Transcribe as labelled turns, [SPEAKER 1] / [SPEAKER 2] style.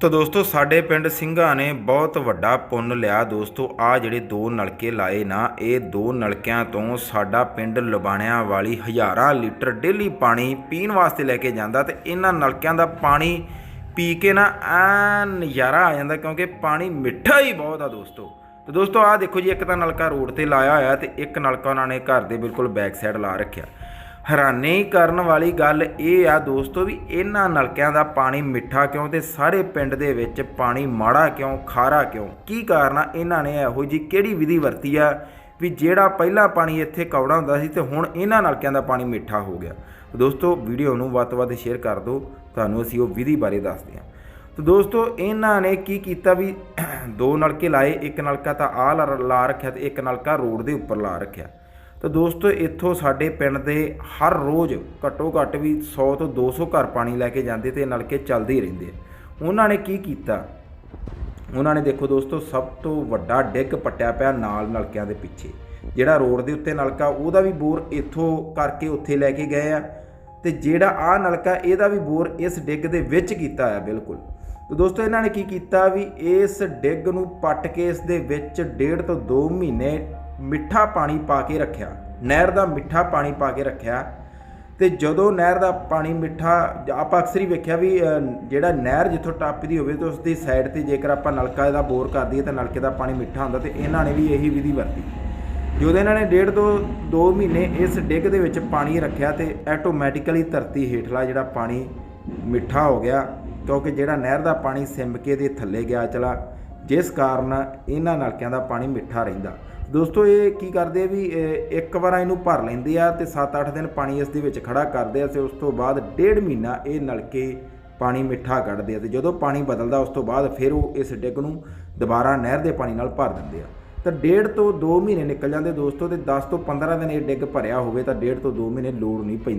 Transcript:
[SPEAKER 1] ਤਾਂ ਦੋਸਤੋ, ਸਾਡੇ ਪਿੰਡ ਸਿੰਘਾਂ ਨੇ ਬਹੁਤ ਵੱਡਾ ਪੁੰਨ ਲਿਆ ਦੋਸਤੋ। ਆ ਜਿਹੜੇ ਦੋ ਨਲਕੇ ਲਾਏ ਨਾ, ਇਹ ਦੋ ਨਲਕਿਆਂ ਤੋਂ ਸਾਡਾ ਪਿੰਡ ਲੁਬਾਣਿਆਂ ਵਾਲੀ ਹਜ਼ਾਰਾਂ ਲੀਟਰ ਡੇਲੀ ਪਾਣੀ ਪੀਣ ਵਾਸਤੇ ਲੈ ਕੇ ਜਾਂਦਾ ਤੇ ਇਹਨਾਂ ਨਲਕਿਆਂ ਦਾ ਪਾਣੀ ਪੀ ਕੇ ਨਾ ਐਨ ਨਜ਼ਾਰਾ ਆ ਜਾਂਦਾ ਕਿਉਂਕਿ ਪਾਣੀ ਮਿੱਠਾ ਹੀ ਬਹੁਤ ਆ ਦੋਸਤੋ। ਤੇ ਦੋਸਤੋ, ਆਹ ਦੇਖੋ ਜੀ, ਇੱਕ ਤਾਂ ਨਲਕਾ ਰੋਡ ਤੇ ਲਾਇਆ ਹੋਇਆ ਤੇ ਇੱਕ ਨਲਕਾ ਉਹਨਾਂ ਨੇ ਘਰ ਦੇ ਬਿਲਕੁਲ ਬੈਕ ਸਾਈਡ ਲਾ ਰੱਖਿਆ। ਹੈਰਾਨੀ ਕਰਨ ਵਾਲੀ ਗੱਲ ਇਹ ਆ ਦੋਸਤੋ ਵੀ ਇਹਨਾਂ ਨਲਕਿਆਂ ਦਾ ਪਾਣੀ ਮਿੱਠਾ ਕਿਉਂ ਤੇ ਸਾਰੇ ਪਿੰਡ ਦੇ ਵਿੱਚ ਪਾਣੀ ਮਾੜਾ ਕਿਉਂ, ਖਾਰਾ ਕਿਉਂ? ਕੀ ਕਾਰਨ ਆ? ਇਹਨਾਂ ਨੇ ਇਹੋ ਜੀ ਕਿਹੜੀ ਵਿਧੀ ਵਰਤੀ ਆ ਵੀ ਜਿਹੜਾ ਪਹਿਲਾਂ ਪਾਣੀ ਇੱਥੇ ਕੌੜਾ ਹੁੰਦਾ ਸੀ ਤੇ ਹੁਣ ਇਹਨਾਂ ਨਲਕਿਆਂ ਦਾ ਪਾਣੀ ਮਿੱਠਾ ਹੋ ਗਿਆ? ਦੋਸਤੋ, ਵੀਡੀਓ ਨੂੰ ਵੱਧ ਤੋਂ ਵੱਧ ਸ਼ੇਅਰ ਕਰ ਦਿਓ, ਤੁਹਾਨੂੰ ਅਸੀਂ ਉਹ ਵਿਧੀ ਬਾਰੇ ਦੱਸਦੇ ਹਾਂ। ਤੇ ਦੋਸਤੋ, ਇਹਨਾਂ ਨੇ ਕੀ ਕੀਤਾ ਵੀ ਦੋ ਨਲਕੇ ਲਾਏ, ਇੱਕ ਨਲਕਾ ਤਾਂ ਆਹ ਲਾ ਲਾ ਰੱਖਿਆ ਤੇ ਇੱਕ ਨਲਕਾ ਰੋਡ ਦੇ ਉੱਪਰ ਲਾ ਰੱਖਿਆ। ਤਾਂ ਦੋਸਤੋ, ਇੱਥੋਂ ਸਾਡੇ ਪਿੰਡ ਦੇ ਹਰ ਰੋਜ਼ ਘੱਟੋ ਘੱਟ ਵੀ 100 ਤੋਂ 200 ਘਰ ਪਾਣੀ ਲੈ ਕੇ ਜਾਂਦੇ ਤੇ ਨਲਕੇ ਚੱਲਦੇ ਹੀ ਰਹਿੰਦੇ ਉਹਨਾਂ ਨੇ ਕੀ ਕੀਤਾ? ਉਹਨਾਂ ਨੇ ਦੇਖੋ ਦੋਸਤੋ, ਸਭ ਤੋਂ ਵੱਡਾ ਡਿੱਗ ਪੱਟਿਆ ਪਿਆ ਨਾਲ ਨਲਕਿਆਂ ਦੇ ਪਿੱਛੇ। ਜਿਹੜਾ ਰੋਡ ਦੇ ਉੱਤੇ ਨਲਕਾ, ਉਹਦਾ ਵੀ ਬੋਰ ਇੱਥੋਂ ਕਰਕੇ ਉੱਥੇ ਲੈ ਕੇ ਗਏ ਆ। ਤੇ ਜਿਹੜਾ ਆ ਨਲਕਾ, ਇਹਦਾ ਵੀ ਬੋਰ ਇਸ ਡਿੱਗ ਦੇ ਵਿੱਚ ਕੀਤਾ ਆ ਬਿਲਕੁਲ। ਤੇ ਦੋਸਤੋ, ਇਹਨਾਂ ਨੇ ਕੀ ਕੀਤਾ ਵੀ ਇਸ ਡਿੱਗ ਨੂੰ ਪੱਟ ਕੇ ਇਸ ਦੇ ਵਿੱਚ ਡੇਢ ਤੋਂ 2 ਮਹੀਨੇ ਮਿੱਠਾ ਪਾਣੀ ਪਾ ਕੇ ਰੱਖਿਆ। ਨਹਿਰ ਦਾ ਮਿੱਠਾ ਪਾਣੀ ਪਾ ਕੇ ਰੱਖਿਆ। ਤੇ ਜਦੋਂ ਨਹਿਰ ਦਾ ਪਾਣੀ ਮਿੱਠਾ, ਆਪਾਂ ਅਕਸਰ ਹੀ ਵੇਖਿਆ ਵੀ ਜਿਹੜਾ ਨਹਿਰ ਜਿੱਥੋਂ ਟੱਪਦੀ ਹੋਵੇ ਤੇ ਉਸ ਦੀ ਸਾਈਡ ਤੇ ਜੇਕਰ ਆਪਾਂ ਨਲਕਾ ਇਹਦਾ ਬੋਰ ਕਰ ਦਈਏ ਤਾਂ ਨਲਕੇ ਦਾ ਪਾਣੀ ਮਿੱਠਾ ਹੁੰਦਾ ਤੇ ਇਹਨਾਂ ਨੇ ਵੀ ਇਹੀ ਵਿਧੀ ਵਰਤੀ। ਜਦੋਂ ਇਹਨਾਂ ਨੇ ਡੇਢ ਤੋਂ 2 ਮਹੀਨੇ ਇਸ ਡਿੱਗ ਦੇ ਵਿੱਚ ਪਾਣੀ ਰੱਖਿਆ ਤੇ ਆਟੋਮੈਟਿਕਲੀ ਧਰਤੀ ਹੇਠਲਾ ਜਿਹੜਾ ਪਾਣੀ ਮਿੱਠਾ ਹੋ ਗਿਆ, ਕਿਉਂਕਿ ਜਿਹੜਾ ਨਹਿਰ ਦਾ ਪਾਣੀ ਸਿੰਮ ਕੇ ਦੇ ਥੱਲੇ ਗਿਆ ਚਲਾ, ਜਿਸ ਕਾਰਨ ਇਹਨਾਂ ਨਲਕਿਆਂ ਦਾ ਪਾਣੀ ਮਿੱਠਾ ਰਹਿੰਦਾ। ਦੋਸਤੋ, ਇਹ ਕੀ ਕਰਦੇ ਆ ਵੀ ਇੱਕ ਵਾਰ ਇਹਨੂੰ ਭਰ ਲੈਂਦੇ ਆ ਤੇ 7-8 ਦਿਨ ਪਾਣੀ ਇਸ ਦੇ ਵਿੱਚ ਖੜਾ ਕਰਦੇ ਆ ਤੇ ਉਸ ਤੋਂ ਬਾਅਦ ਡੇਢ ਮਹੀਨਾ ਇਹ ਨਲਕੇ ਪਾਣੀ ਮਿੱਠਾ ਕੱਢਦੇ ਆ ਤੇ ਜਦੋਂ ਪਾਣੀ ਬਦਲਦਾ, ਉਸ ਤੋਂ ਬਾਅਦ ਫਿਰ ਉਹ ਇਸ ਡਿੱਗ ਨੂੰ ਦੁਬਾਰਾ ਨਹਿਰ ਦੇ ਪਾਣੀ ਨਾਲ ਭਰ ਦਿੰਦੇ ਆ। ਤਾਂ ਡੇਢ ਤੋਂ 2 ਮਹੀਨੇ ਨਿਕਲ ਜਾਂਦੇ ਦੋਸਤੋ ਤੇ 10 ਤੋਂ 15 ਦਿਨ ਇਹ ਡਿੱਗ ਭਰਿਆ ਹੋਵੇ ਤਾਂ ਡੇਢ ਤੋਂ 2 ਮਹੀਨੇ ਲੋੜ ਨਹੀਂ ਪੈਂਦੀ।